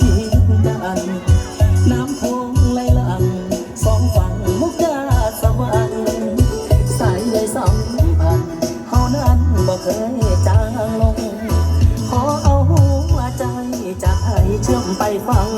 ทิ้งกันน้ำพวงไหลหลังสองฝั่งมุกดาสวรรค์สายใยสองพันเฮานั้นบ่เคยจางลง ขอเอาหัวใจจากให้เชื่อมไปฟัง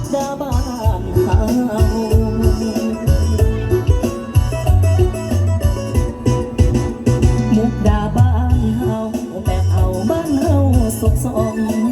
กดาบ้านเขามุกดาบ้านเฮาแต่เอาบ้านเฮาสุขสม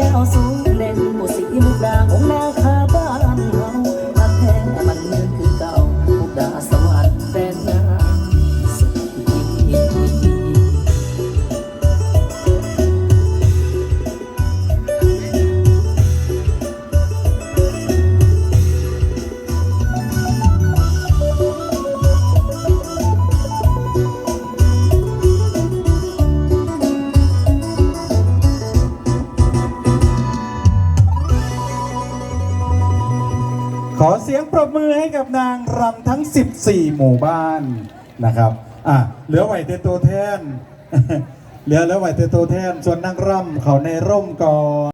แก้วสูงเด่นบุษีมุกดาของแม่ ขอเสียงปรบมือให้กับนางรำทั้ง 14 หมู่บ้านนะครับอะเหลือไหวเตโตแทนเหลือเหลือไหวเตโตแทนส่วนนางร่ำเขาในร่มก่อน